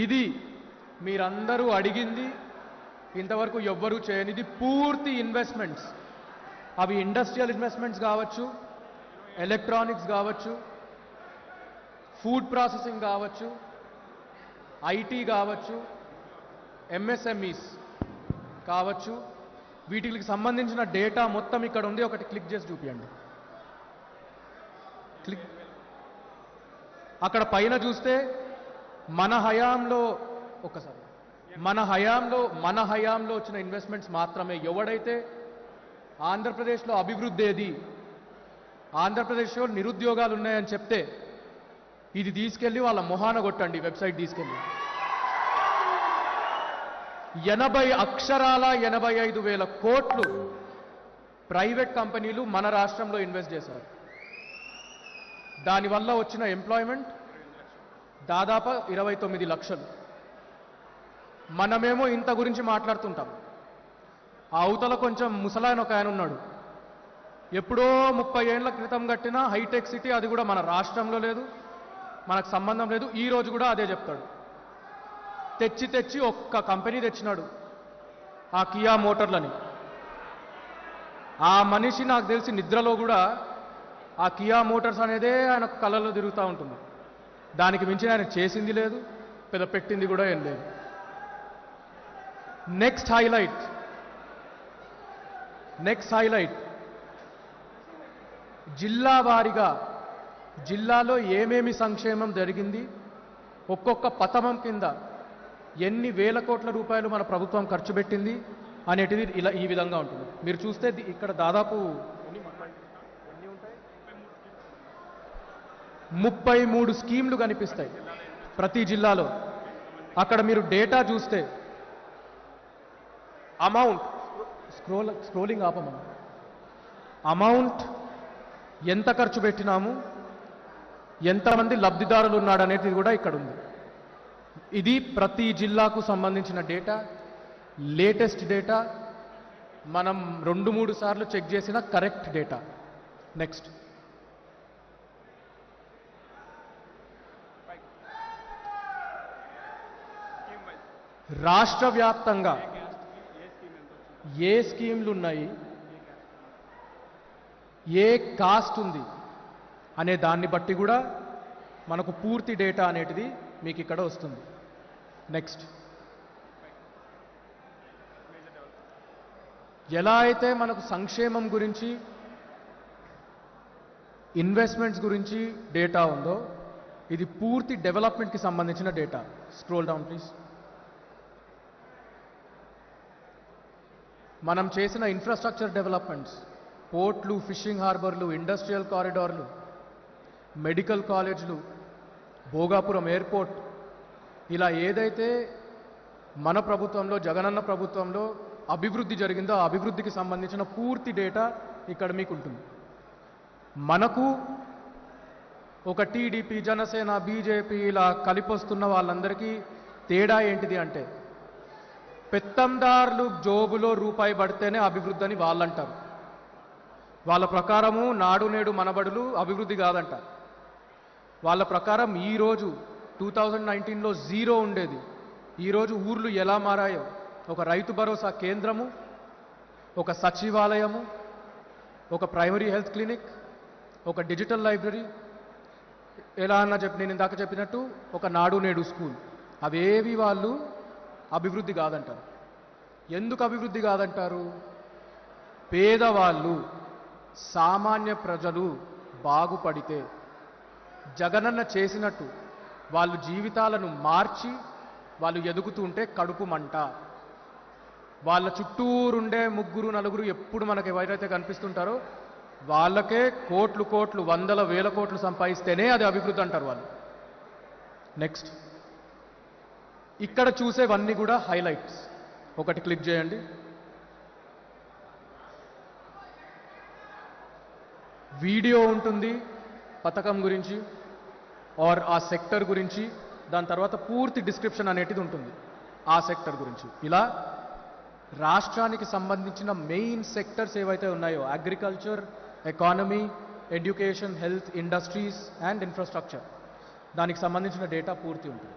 ఇది మీరందరూ అడిగింది ఇంతవరకు ఎవ్వరూ చేయనిది పూర్తి ఇన్వెస్ట్మెంట్స్. అవి ఇండస్ట్రియల్ ఇన్వెస్ట్మెంట్స్ కావచ్చు ఎలక్ట్రానిక్స్ కావచ్చు ఫుడ్ ప్రాసెసింగ్ కావచ్చు ఐటీ కావచ్చు ఎంఎస్ఎంఈస్ కావచ్చు. వీటికి సంబంధించిన డేటా మొత్తం ఇక్కడ ఉంది ఒకటి క్లిక్ చేసి చూపించండి క్లిక్. అక్కడ పైన చూస్తే మన హయాంలో ఒక్కసారి మన హయాంలో మన హయాంలో వచ్చిన ఇన్వెస్ట్మెంట్స్ మాత్రమే. ఎవడైతే ఆంధ్రప్రదేశ్లో అభివృద్ధి ఏది ఆంధ్రప్రదేశ్లో నిరుద్యోగాలు ఉన్నాయని చెప్తే ఇది తీసుకెళ్ళి వాళ్ళ మొహాన కొట్టండి వెబ్సైట్ తీసుకెళ్ళి. ఎనభై అక్షరాల ఎనభై ఐదు వేల కోట్లు ప్రైవేట్ కంపెనీలు మన రాష్ట్రంలో ఇన్వెస్ట్ చేశారు. దానివల్ల వచ్చిన ఎంప్లాయ్మెంట్ దాదాపు ఇరవై తొమ్మిది లక్షలు. మనమేమో ఇంత గురించి మాట్లాడుతుంటాం. ఆ అవతల కొంచెం ముసలాయన ఒక ఆయన ఉన్నాడు. ఎప్పుడో ముప్పై ఏళ్ళ క్రితం కట్టిన హైటెక్ సిటీ అది కూడా మన రాష్ట్రంలో లేదు మనకు సంబంధం లేదు. ఈ రోజు కూడా అదే చెప్తాడు. తెచ్చి తెచ్చి ఒక్క కంపెనీ తెచ్చినాడు ఆ కియా మోటార్లని. ఆ మనిషి నాకు తెలిసి నిద్రలో కూడా ఆ కియా మోటార్స్ అనేదే ఆయన కళ్ళలో తిరుగుతూ ఉంటుంది. దానికి మించి ఆయన చేసింది లేదు పెద్ద పెట్టింది కూడా ఏం లేదు. నెక్స్ట్ హైలైట్ నెక్స్ట్ హైలైట్ జిల్లా వారీగా జిల్లాలో ఏమేమి సంక్షేమం జరిగింది ఒక్కొక్క పథకం కింద ఎన్ని వేల కోట్ల రూపాయలు మన ప్రభుత్వం ఖర్చు పెట్టింది అనేటిది ఇలా ఈ విధంగా ఉంటుంది. మీరు చూస్తే ఇక్కడ దాదాపు ముప్పై మూడు స్కీమ్లు కనిపిస్తాయి ప్రతి జిల్లాలో. అక్కడ మీరు డేటా చూస్తే అమౌంట్ స్క్రోల్ స్క్రోలింగ్ ఆపమా అమౌంట్ ఎంత ఖర్చు పెట్టినాము ఎంతమంది లబ్ధిదారులు ఉన్నాడనేది కూడా ఇక్కడ ఉంది ఇది ప్రతి జిల్లాకు సంబంధించిన డేటా లేటెస్ట్ డేటా మనం రెండు మూడు సార్లు చెక్ చేసిన కరెక్ట్ డేటా. నెక్స్ట్. రాష్ట్ర వ్యాప్తంగా ఏ స్కీమ్లు ఉన్నాయి ఏ కాస్ట్ ఉంది? అనే దాన్ని బట్టి కూడా మనకు పూర్తి డేటా అనేటిది మీకు ఇక్కడ వస్తుంది. నెక్స్ట్. ఎలా అయితే మనకు సంక్షేమం గురించి ఇన్వెస్ట్మెంట్స్ గురించి డేటా ఉందో ఇది పూర్తి డెవలప్మెంట్కి సంబంధించిన డేటా. Scroll down please. మనం చేసిన ఇన్ఫ్రాస్ట్రక్చర్ డెవలప్మెంట్స్ పోర్ట్లు ఫిషింగ్ హార్బర్లు ఇండస్ట్రియల్ కారిడార్లు మెడికల్ కాలేజ్లు భోగాపురం ఎయిర్పోర్ట్ ఇలా ఏదైతే మన ప్రభుత్వంలో జగనన్న ప్రభుత్వంలో అభివృద్ధి జరిగిందో ఆ అభివృద్ధికి సంబంధించిన పూర్తి డేటా ఇక్కడ మీకు ఉంటుంది మనకు ఒక టీడీపీ జనసేన బీజేపీ ఇలా కలిపొస్తున్న వాళ్ళందరికీ తేడా ఏంటిది అంటే పెత్తందారులు జోబులో రూపాయి పడితేనే అభివృద్ధి అని వాళ్ళంటారు. వాళ్ళ ప్రకారము నాడు నేడు మనబడులు అభివృద్ధి కాదంట వాళ్ళ ప్రకారం ఈరోజు టూ థౌజండ్ నైన్టీన్లో జీరో ఉండేది. ఈరోజు ఊర్లు ఎలా మారాయో ఒక రైతు భరోసా కేంద్రము ఒక సచివాలయము ఒక ప్రైమరీ హెల్త్ క్లినిక్ ఒక డిజిటల్ లైబ్రరీ ఎలా అన్నా చెప్పి నేను ఇందాక చెప్పినట్టు ఒక నాడు నేడు స్కూల్. అవేవి వాళ్ళు అభివృద్ధి కాదంటారు. ఎందుకు అభివృద్ధి కాదంటారు? పేదవాళ్ళు సామాన్య ప్రజలు బాగుపడితే జగనన్న చేసినట్టు వాళ్ళు జీవితాలను మార్చి వాళ్ళు ఎదుగుతుంటే కడుపు మంట. వాళ్ళ చుట్టూరుండే ముగ్గురు నలుగురు ఎప్పుడు మనకి ఎవరైతే కనిపిస్తుంటారో వాళ్ళకే కోట్లు కోట్లు వందల వేల కోట్లు సంపాదిస్తేనే అది అభివృద్ధి అంటారు వాళ్ళు. నెక్స్ట్ ఇక్కడ చూసేవన్నీ కూడా హైలైట్స్. ఒకటి క్లిక్ చేయండి. వీడియో ఉంటుంది పథకం గురించి ఆర్ ఆ సెక్టర్ గురించి దాని తర్వాత పూర్తి డిస్క్రిప్షన్ అనేటిది ఉంటుంది ఆ సెక్టర్ గురించి. ఇలా రాష్ట్రానికి సంబంధించిన మెయిన్ సెక్టర్స్ ఏవైతే ఉన్నాయో agriculture economy education health industries and infrastructure దానికి సంబంధించిన డేటా పూర్తి ఉంటుంది.